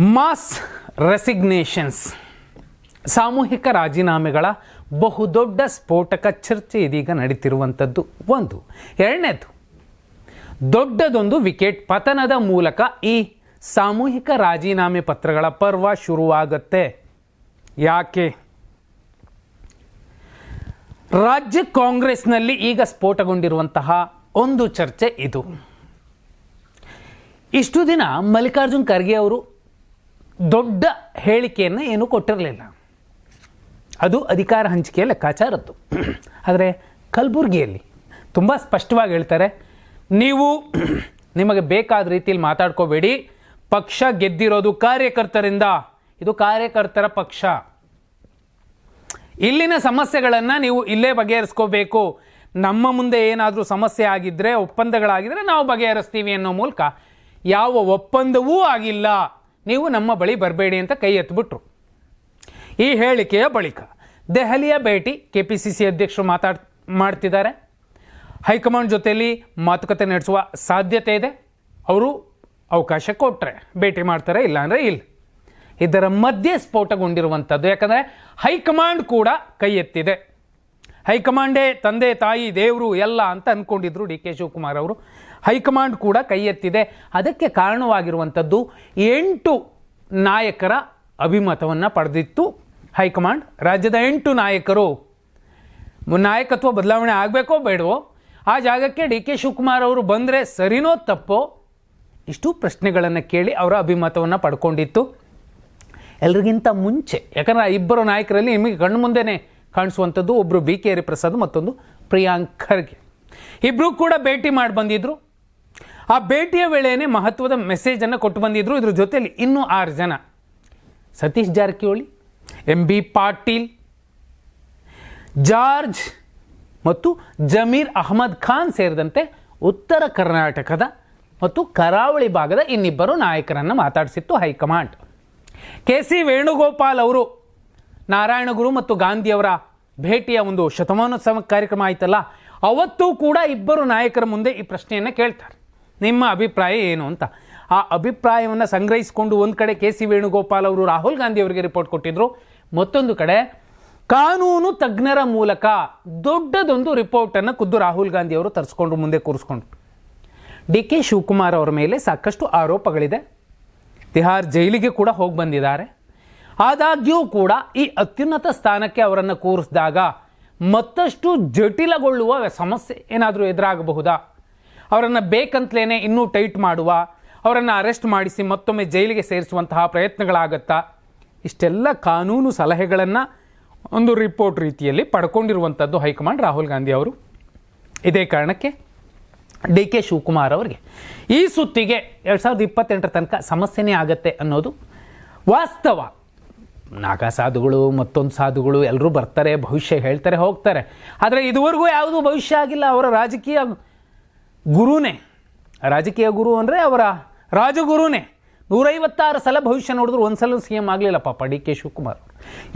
Mass ರೆಸಿಗ್ನೇಷನ್ಸ್ ಸಾಮೂಹಿಕ ರಾಜೀನಾಮೆಗಳ ಬಹುದೊಡ್ಡ ಸ್ಫೋಟಕ ಚರ್ಚೆ ಇದೀಗ ನಡೀತಿರುವಂಥದ್ದು ಒಂದು. ಎರಡನೇದು, ದೊಡ್ಡದೊಂದು ವಿಕೆಟ್ ಪತನದ ಮೂಲಕ ಈ ಸಾಮೂಹಿಕ ರಾಜೀನಾಮೆ ಪತ್ರಗಳ ಪರ್ವ ಶುರುವಾಗತ್ತೆ. ಯಾಕೆ? ರಾಜ್ಯ ಕಾಂಗ್ರೆಸ್ನಲ್ಲಿ ಈಗ ಸ್ಫೋಟಗೊಂಡಿರುವಂತಹ ಒಂದು ಚರ್ಚೆ ಇದು. ಇಷ್ಟು ದಿನ ಮಲ್ಲಿಕಾರ್ಜುನ್ ಖರ್ಗೆ ಅವರು ದೊಡ್ಡ ಹೇಳಿಕೆಯನ್ನು ಏನೂ ಕೊಟ್ಟಿರಲಿಲ್ಲ. ಅದು ಅಧಿಕಾರ ಹಂಚಿಕೆಯ ಲೆಕ್ಕಾಚಾರದ್ದು ಆದರೆ ಕಲಬುರಗಿಯಲ್ಲಿ ತುಂಬ ಸ್ಪಷ್ಟವಾಗಿ ಹೇಳ್ತಾರೆ, ನೀವು ನಿಮಗೆ ಬೇಕಾದ ರೀತಿಯಲ್ಲಿ ಮಾತಾಡ್ಕೋಬೇಡಿ, ಪಕ್ಷ ಗೆದ್ದಿರೋದು ಕಾರ್ಯಕರ್ತರಿಂದ, ಇದು ಕಾರ್ಯಕರ್ತರ ಪಕ್ಷ. ಇಲ್ಲಿನ ಸಮಸ್ಯೆಗಳನ್ನು ನೀವು ಇಲ್ಲೇ ಬಗೆಹರಿಸ್ಕೋಬೇಕು. ನಮ್ಮ ಮುಂದೆ ಏನಾದರೂ ಸಮಸ್ಯೆ ಆಗಿದ್ದರೆ ಒಪ್ಪಂದಗಳಾಗಿದ್ದರೆ ನಾವು ಬಗೆಹರಿಸ್ತೀವಿ ಅನ್ನೋ ಮೂಲಕ ಯಾವ ಒಪ್ಪಂದವೂ ಆಗಿಲ್ಲ. ನೀವು ನಮ್ಮ ಬಳಿ ಬರಬೇಡಿ ಅಂತ ಕೈ ಎತ್ತಿಬಿಟ್ರು ಈ ಹೇಳಿಕೆಯ ಬಳಿಕ ದೆಹಲಿಯ ಭೇಟಿ ಕೆ ಪಿ ಸಿ ಸಿ ಅಧ್ಯಕ್ಷರು ಮಾತಾಡ್, ಮಾಡ್ತಿದ್ದಾರೆ. ಹೈಕಮಾಂಡ್ ಜೊತೆಯಲ್ಲಿ ಮಾತುಕತೆ ನಡೆಸುವ ಸಾಧ್ಯತೆ ಇದೆ. ಅವರು ಅವಕಾಶ ಕೊಟ್ಟರೆ ಭೇಟಿ ಮಾಡ್ತಾರೆ, ಇಲ್ಲಾಂದರೆ ಇಲ್ಲ. ಇದರ ಮಧ್ಯೆ ಸ್ಫೋಟಗೊಂಡಿರುವಂಥದ್ದು. ಯಾಕಂದರೆ ಹೈಕಮಾಂಡ್ ಕೂಡ ಕೈ ಎತ್ತಿದೆ. ಹೈಕಮಾಂಡೇ ತಂದೆ ತಾಯಿ ದೇವರು ಎಲ್ಲ ಅಂತ ಅಂದ್ಕೊಂಡಿದ್ರು ಡಿ ಕೆ ಶಿವಕುಮಾರ್ ಅವರು. ಹೈಕಮಾಂಡ್ ಕೂಡ ಕೈ ಎತ್ತಿದೆ ಅದಕ್ಕೆ ಕಾರಣವಾಗಿರುವಂಥದ್ದು ಎಂಟು ನಾಯಕರ ಅಭಿಮತವನ್ನು ಪಡೆದಿತ್ತು ಹೈಕಮಾಂಡ್. ರಾಜ್ಯದ ಎಂಟು ನಾಯಕರು. ನಾಯಕತ್ವ ಬದಲಾವಣೆ ಆಗಬೇಕೋ ಬೇಡವೋ? ಆ ಜಾಗಕ್ಕೆ ಡಿ ಕೆ ಶಿವಕುಮಾರ್ ಅವರು ಬಂದರೆ ಸರಿನೋ ತಪ್ಪೋ? ಇಷ್ಟು ಪ್ರಶ್ನೆಗಳನ್ನು ಕೇಳಿ ಅವರ ಅಭಿಮತವನ್ನು ಪಡ್ಕೊಂಡಿತ್ತು. ಎಲ್ರಿಗಿಂತ ಮುಂಚೆ, ಯಾಕಂದರೆ ಆ ಇಬ್ಬರು ನಾಯಕರಲ್ಲಿ ನಿಮಗೆ ಕಣ್ಣು ಮುಂದೆನೇ ಕಾಣಿಸುವಂಥದ್ದು ಒಬ್ಬರು ಬಿ ಕೆ ಹರಿಪ್ರಸಾದ್ ಮತ್ತೊಂದು ಪ್ರಿಯಾಂಕ್ ಖರ್ಗೆ. ಇಬ್ಬರು ಕೂಡ ಭೇಟಿ ಮಾಡಿ ಬಂದಿದ್ದರು ಆ ಭೇಟಿಯ ವೇಳೆಯೇ ಮಹತ್ವದ ಮೆಸೇಜನ್ನು ಕೊಟ್ಟು ಬಂದಿದ್ರು. ಇದ್ರ ಜೊತೆಯಲ್ಲಿ ಇನ್ನೂ ಆರು ಜನ. Satish Jarkiholi, M B Patil, George ಮತ್ತು ಜಮೀರ್ ಅಹಮದ್ ಖಾನ್ ಸೇರಿದಂತೆ ಉತ್ತರ ಕರ್ನಾಟಕದ ಮತ್ತು ಕರಾವಳಿ ಭಾಗದ ಇನ್ನಿಬ್ಬರು ನಾಯಕರನ್ನು ಮಾತಾಡಿಸಿತ್ತು high command. K C Venugopal ಅವರು ನಾರಾಯಣಗುರು ಮತ್ತು ಗಾಂಧಿಯವರ ಭೇಟಿಯ ಒಂದು ಶತಮಾನೋತ್ಸವ ಕಾರ್ಯಕ್ರಮ ಆಯಿತಲ್ಲ, ಅವತ್ತೂ ಕೂಡ ಇಬ್ಬರು ನಾಯಕರ ಮುಂದೆ ಈ ಪ್ರಶ್ನೆಯನ್ನು ಕೇಳ್ತಾರೆ. ನಿಮ್ಮ ಅಭಿಪ್ರಾಯ ಏನು ಅಂತ? ಆ ಅಭಿಪ್ರಾಯವನ್ನು ಸಂಗ್ರಹಿಸಿಕೊಂಡು ಒಂದು ಕಡೆ ಕೆ ಸಿ ವೇಣುಗೋಪಾಲ್ ಅವರು ರಾಹುಲ್ ಗಾಂಧಿ ಅವರಿಗೆ ರಿಪೋರ್ಟ್ ಕೊಟ್ಟಿದ್ರು. ಮತ್ತೊಂದು ಕಡೆ, ಕಾನೂನು ತಜ್ಞರ ಮೂಲಕ ದೊಡ್ಡದೊಂದು ರಿಪೋರ್ಟನ್ನು ಖುದ್ದು ರಾಹುಲ್ ಗಾಂಧಿ ಅವರು ತರಿಸ್ಕೊಂಡು ಮುಂದೆ ಕೂರಿಸ್ಕೊಂಡು ಡಿ ಕೆ ಶಿವಕುಮಾರ್ ಅವರ ಮೇಲೆ ಸಾಕಷ್ಟು ಆರೋಪಗಳಿದೆ. ತಿಹಾರ್ ಜೈಲಿಗೆ ಕೂಡ ಹೋಗಿ ಬಂದಿದ್ದಾರೆ. ಆದಾಗ್ಯೂ ಕೂಡ ಈ ಅತ್ಯುನ್ನತ ಸ್ಥಾನಕ್ಕೆ ಅವರನ್ನು ಕೂರಿಸಿದಾಗ ಮತ್ತಷ್ಟು ಜಟಿಲಗೊಳ್ಳುವ ಸಮಸ್ಯೆ ಏನಾದರೂ ಎದುರಾಗಬಹುದಾ? ಅವರನ್ನು ಬೇಕಂತಲೇ ಇನ್ನೂ ಟೈಟ್ ಮಾಡುವ, ಅವರನ್ನು ಅರೆಸ್ಟ್ ಮಾಡಿಸಿ ಮತ್ತೊಮ್ಮೆ ಜೈಲಿಗೆ ಸೇರಿಸುವಂತಹ ಪ್ರಯತ್ನಗಳಾಗತ್ತಾ? ಇಷ್ಟೆಲ್ಲ ಕಾನೂನು ಸಲಹೆಗಳನ್ನು ಒಂದು ರಿಪೋರ್ಟ್ ರೀತಿಯಲ್ಲಿ ಪಡ್ಕೊಂಡಿರುವಂಥದ್ದು ಹೈಕಮಾಂಡ್ ರಾಹುಲ್ ಗಾಂಧಿ ಅವರು. ಇದೇ ಕಾರಣಕ್ಕೆ ಡಿ ಕೆ ಶಿವಕುಮಾರ್ ಅವರಿಗೆ ಈ ಸುತ್ತಿಗೆ ಎರಡು ಸಾವಿರದ ಇಪ್ಪತ್ತೆಂಟರ ತನಕ ಸಮಸ್ಯೆನೇ ಆಗತ್ತೆ ಅನ್ನೋದು ವಾಸ್ತವ. ನಾಗಾ ಸಾಧುಗಳು, ಮತ್ತೊಂದು ಸಾಧುಗಳು ಎಲ್ಲರೂ ಬರ್ತಾರೆ, ಭವಿಷ್ಯ ಹೇಳ್ತಾರೆ, ಹೋಗ್ತಾರೆ. ಆದರೆ ಇದುವರೆಗೂ ಯಾವುದೂ ಭವಿಷ್ಯ ಆಗಿಲ್ಲ. ಅವರ ರಾಜಕೀಯ ಗುರುನೇ, ರಾಜಕೀಯ ಗುರು ಅಂದರೆ ಅವರ ರಾಜಗುರುನೇ. ನೂರೈವತ್ತಾರು ಸಲ ಭವಿಷ್ಯ ನೋಡಿದ್ರು ಒಂದು ಸಲ ಸಿ ಎಂ ಆಗಲಿಲ್ಲ ಪಾಪ ಡಿ ಕೆ ಶಿವಕುಮಾರ್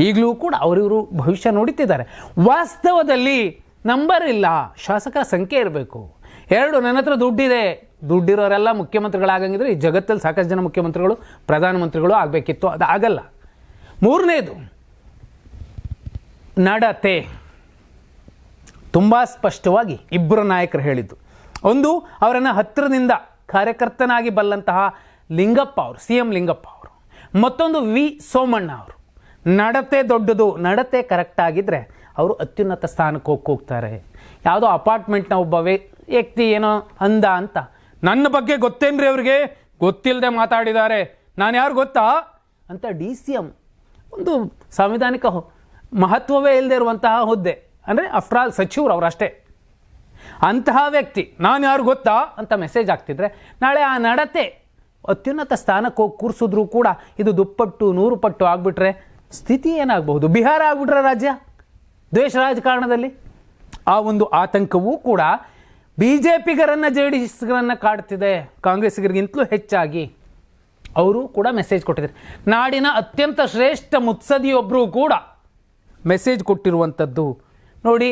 ಈಗಲೂ ಕೂಡ ಅವರಿವರು ಭವಿಷ್ಯ ನೋಡುತ್ತಿದ್ದಾರೆ. ವಾಸ್ತವದಲ್ಲಿ ನಂಬರ್ ಇಲ್ಲ, ಶಾಸಕರ ಸಂಖ್ಯೆ ಇರಬೇಕು. ಎರಡು, ನನ್ನ ಹತ್ರ ದುಡ್ಡಿದೆ. ದುಡ್ಡಿರೋರೆಲ್ಲ ಮುಖ್ಯಮಂತ್ರಿಗಳಾಗಂಗಿದ್ರೆ ಈ ಜಗತ್ತಲ್ಲಿ ಸಾಕಷ್ಟು ಜನ ಮುಖ್ಯಮಂತ್ರಿಗಳು, ಪ್ರಧಾನಮಂತ್ರಿಗಳು ಆಗಬೇಕಿತ್ತು. ಅದು ಆಗಲ್ಲ. ಮೂರನೇದು, ನಡತೆ. ತುಂಬ ಸ್ಪಷ್ಟವಾಗಿ ಇಬ್ಬರು ನಾಯಕರು ಹೇಳಿದ್ದು. ಒಂದು ಅವರನ್ನು ಹತ್ತಿರದಿಂದ ಕಾರ್ಯಕರ್ತನಾಗಿ ಬಲ್ಲಂತಹ ಲಿಂಗಪ್ಪ ಅವರು ಸಿ ಎಂ ಲಿಂಗಪ್ಪ ಅವರು. ಮತ್ತೊಂದು ವಿ ಸೋಮಣ್ಣ ಅವರು. ನಡತೆ ದೊಡ್ಡದು, ನಡತೆ ಕರೆಕ್ಟ್ ಆಗಿದ್ದರೆ ಅವರು ಅತ್ಯುನ್ನತ ಸ್ಥಾನಕ್ಕೆ ಹೋಗಿ ಹೋಗ್ತಾರೆ. ಯಾವುದೋ ಅಪಾರ್ಟ್ಮೆಂಟ್ನ ಒಬ್ಬ ವ್ಯ- ವ್ಯಕ್ತಿ ಏನೋ ಅಂದ ಅಂತ. ನನ್ನ ಬಗ್ಗೆ ಗೊತ್ತೇನ್ರಿ ಅವ್ರಿಗೆ? ಗೊತ್ತಿಲ್ಲದೆ ಮಾತಾಡಿದ್ದಾರೆ. ನಾನು ಯಾರು ಗೊತ್ತಾ? ಅಂತ ಡಿ ಸಿ ಎಂ ಒಂದು ಸಾಂವಿಧಾನಿಕ ಮಹತ್ವವೇ ಇಲ್ಲದೆ ಇರುವಂತಹ ಹುದ್ದೆ. ಅಂದರೆ ಆಫ್ಟರ್ ಆಲ್ ಸಚಿವರು ಅವರಷ್ಟೇ. ಅಂತಹ ವ್ಯಕ್ತಿ. ನಾನು ಯಾರು ಗೊತ್ತಾ? ಅಂತ ಮೆಸೇಜ್ ಆಗ್ತಿದ್ರೆ ನಾಳೆ ಆ ನಡತೆ ಅತ್ಯುನ್ನತ ಸ್ಥಾನಕ್ಕೆ ಹೋಗಿ ಕೂರಿಸಿದ್ರು ಕೂಡ ಇದು ದುಪ್ಪಟ್ಟು, ನೂರು ಪಟ್ಟು ಆಗಿಬಿಟ್ರೆ ಸ್ಥಿತಿ ಏನಾಗಬಹುದು? ಬಿಹಾರ ಆಗ್ಬಿಟ್ರೆ ರಾಜ್ಯ? ದ್ವೇಷ ರಾಜಕಾರಣದಲ್ಲಿ? ಆ ಒಂದು ಆತಂಕವೂ ಕೂಡ ಬಿ ಜೆ ಪಿಗರನ್ನು ಜೆ ಡಿ ಎಸ್ಗರನ್ನು ಕಾಡ್ತಿದೆ. ಕಾಂಗ್ರೆಸ್ಸಿಗರಿಗಿಂತಲೂ ಹೆಚ್ಚಾಗಿ. ಅವರು ಕೂಡ ಮೆಸೇಜ್ ಕೊಟ್ಟಿದ್ದಾರೆ. ನಾಡಿನ ಅತ್ಯಂತ ಶ್ರೇಷ್ಠ ಮುತ್ಸದಿಯೊಬ್ಬರು ಕೂಡ ಮೆಸೇಜ್ ಕೊಟ್ಟಿರುವಂಥದ್ದು. ನೋಡಿ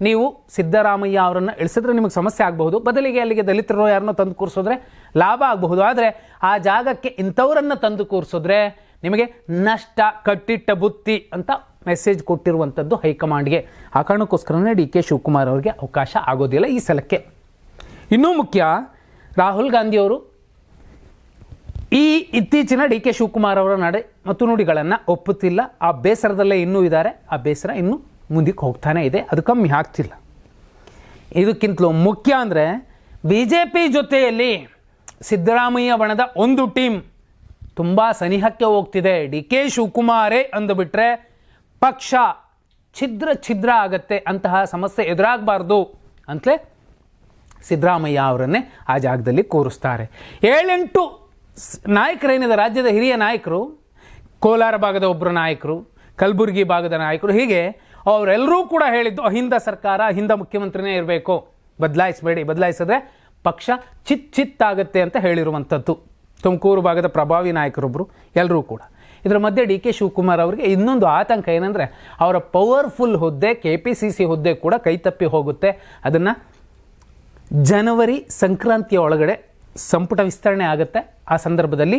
ನೀವು ಸಿದ್ದರಾಮಯ್ಯ ಅವರನ್ನು ಇಳಿಸಿದ್ರೆ ನಿಮಗೆ ಸಮಸ್ಯೆ ಆಗಬಹುದು. ಬದಲಿಗೆ ಅಲ್ಲಿಗೆ ದಲಿತರು ಯಾರನ್ನೋ ತಂದು ಕೂರಿಸಿದ್ರೆ ಲಾಭ ಆಗಬಹುದು. ಆದರೆ ಆ ಜಾಗಕ್ಕೆ ಇಂಥವರನ್ನು ತಂದು ಕೂರಿಸಿದ್ರೆ ನಿಮಗೆ ನಷ್ಟ, ಕಟ್ಟಿಟ್ಟ ಬುತ್ತಿ ಅಂತ ಮೆಸೇಜ್ ಕೊಟ್ಟಿರುವಂಥದ್ದು ಹೈಕಮಾಂಡ್ಗೆ. ಆ ಕಾರಣಕ್ಕೋಸ್ಕರನೇ ಡಿ ಕೆ ಶಿವಕುಮಾರ್ ಅವರಿಗೆ ಅವಕಾಶ ಆಗೋದಿಲ್ಲ ಈ ಸಲಕ್ಕೆ. ಇನ್ನೂ ಮುಖ್ಯ, ರಾಹುಲ್ ಗಾಂಧಿಯವರು ಈ ಇತ್ತೀಚಿನ ಡಿ ಕೆ ಶಿವಕುಮಾರ್ ಅವರ ನಡೆ ಮತ್ತು ನುಡಿಗಳನ್ನು ಒಪ್ಪುತ್ತಿಲ್ಲ. ಆ ಬೇಸರದಲ್ಲೇ ಇನ್ನೂ ಇದ್ದಾರೆ. ಆ ಬೇಸರ ಇನ್ನೂ ಮುಂದಕ್ಕೆ ಹೋಗ್ತಾನೆ ಇದೆ. ಅದು ಕಮ್ಮಿ ಆಗ್ತಿಲ್ಲ. ಇದಕ್ಕಿಂತಲೂ ಮುಖ್ಯ ಅಂದರೆ ಬಿ ಜೆ ಪಿ ಜೊತೆಯಲ್ಲಿ ಸಿದ್ದರಾಮಯ್ಯ ಬಣದ ಒಂದು ಟೀಮ್ ತುಂಬ ಸನಿಹಕ್ಕೆ ಹೋಗ್ತಿದೆ. ಡಿ ಕೆ ಶಿವಕುಮಾರೇ ಅಂದುಬಿಟ್ರೆ ಪಕ್ಷ ಛಿದ್ರ ಛಿದ್ರ ಆಗತ್ತೆ, ಅಂತಹ ಸಮಸ್ಯೆ ಎದುರಾಗಬಾರ್ದು ಅಂತಲೇ ಸಿದ್ದರಾಮಯ್ಯ ಅವರನ್ನೇ ಆ ಜಾಗದಲ್ಲಿ ಕೂರಿಸ್ತಾರೆ. ಏಳೆಂಟು ನಾಯಕರೇನಿದೆ? ರಾಜ್ಯದ ಹಿರಿಯ ನಾಯಕರು, ಕೋಲಾರ ಭಾಗದ ಒಬ್ಬರು ನಾಯಕರು, ಕಲಬುರಗಿ ಭಾಗದ ನಾಯಕರು, ಹೀಗೆ ಅವರೆಲ್ಲರೂ ಕೂಡ ಹೇಳಿದ್ದು ಅಹಿಂದ ಸರ್ಕಾರ ಹಿಂದ ಮುಖ್ಯಮಂತ್ರಿನೇ ಇರಬೇಕು. ಬದಲಾಯಿಸಬೇಡಿ ಬದಲಾಯಿಸಿದ್ರೆ ಪಕ್ಷ ಚಿತ್ ಚಿತ್ತಾಗತ್ತೆ ಅಂತ ಹೇಳಿರುವಂಥದ್ದು. ತುಮಕೂರು ಭಾಗದ ಪ್ರಭಾವಿ ನಾಯಕರೊಬ್ಬರು ಎಲ್ಲರೂ ಕೂಡ. ಇದರ ಮಧ್ಯೆ ಡಿ ಕೆ ಶಿವಕುಮಾರ್ ಅವರಿಗೆ ಇನ್ನೊಂದು ಆತಂಕ ಏನಂದರೆ ಅವರ ಪವರ್ಫುಲ್ ಹುದ್ದೆ, ಕೆ ಪಿ ಸಿ ಸಿ ಹುದ್ದೆ ಕೂಡ ಕೈತಪ್ಪಿ ಹೋಗುತ್ತೆ. ಅದನ್ನು ಜನವರಿ ಸಂಕ್ರಾಂತಿಯ ಒಳಗಡೆ ಸಂಪುಟ ವಿಸ್ತರಣೆ ಆಗುತ್ತೆ. ಆ ಸಂದರ್ಭದಲ್ಲಿ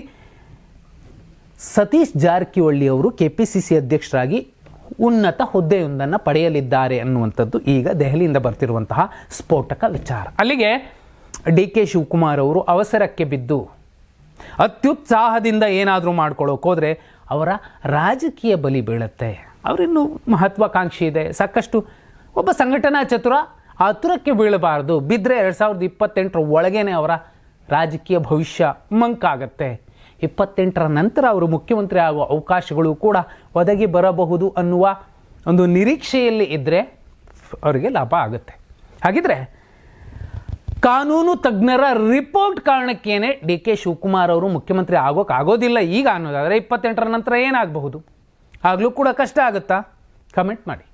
ಸತೀಶ್ ಜಾರಕಿಹೊಳಿ ಅವರು ಕೆ ಪಿ ಸಿ ಸಿ ಅಧ್ಯಕ್ಷರಾಗಿ ಉನ್ನತ ಹುದ್ದೆಯೊಂದನ್ನು ಪಡೆಯಲಿದ್ದಾರೆ ಅನ್ನುವಂಥದ್ದು ಈಗ ದೆಹಲಿಯಿಂದ ಬರ್ತಿರುವಂತಹ ಸ್ಫೋಟಕ ವಿಚಾರ. ಅಲ್ಲಿಗೆ ಡಿ ಕೆ ಶಿವಕುಮಾರ್ ಅವರು ಅವಸರಕ್ಕೆ ಬಿದ್ದು ಅತ್ಯುತ್ಸಾಹದಿಂದ ಏನಾದರೂ ಮಾಡ್ಕೊಳ್ಳೋಕೆ ಹೋದರೆ ಅವರ ರಾಜಕೀಯ ಬಲಿ ಬೀಳುತ್ತೆ. ಅವರಿನ್ನೂ ಮಹತ್ವಾಕಾಂಕ್ಷಿ ಇದೆ. ಸಾಕಷ್ಟು ಒಬ್ಬ ಸಂಘಟನಾ ಚತುರ ಆತುರಕ್ಕೆ ಬೀಳಬಾರ್ದು. ಬಿದ್ದರೆ ಎರಡು ಸಾವಿರದ ಇಪ್ಪತ್ತೆಂಟರ ಒಳಗೇನೆ ಅವರ ರಾಜಕೀಯ ಭವಿಷ್ಯ ಮಂಕಾಗತ್ತೆ. ಇಪ್ಪತ್ತೆಂಟರ ನಂತರ ಅವರು ಮುಖ್ಯಮಂತ್ರಿ ಆಗುವ ಅವಕಾಶಗಳು ಕೂಡ ಒದಗಿ ಬರಬಹುದು ಅನ್ನುವ ಒಂದು ನಿರೀಕ್ಷೆಯಲ್ಲಿ ಇದ್ದರೆ ಅವರಿಗೆ ಲಾಭ ಆಗುತ್ತೆ. ಹಾಗಿದ್ರೆ ಕಾನೂನು ತಜ್ಞರ ರಿಪೋರ್ಟ್ ಕಾರಣಕ್ಕೇನೆ ಡಿ ಕೆ ಶಿವಕುಮಾರ್ ಅವರು ಮುಖ್ಯಮಂತ್ರಿ ಆಗೋಕೆ ಆಗೋದಿಲ್ಲ ಈಗ ಅನ್ನೋದಾದರೆ ಇಪ್ಪತ್ತೆಂಟರ ನಂತರ ಏನಾಗಬಹುದು? ಆಗಲೂ ಕೂಡ ಕಷ್ಟ ಆಗುತ್ತಾ? ಕಮೆಂಟ್ ಮಾಡಿ.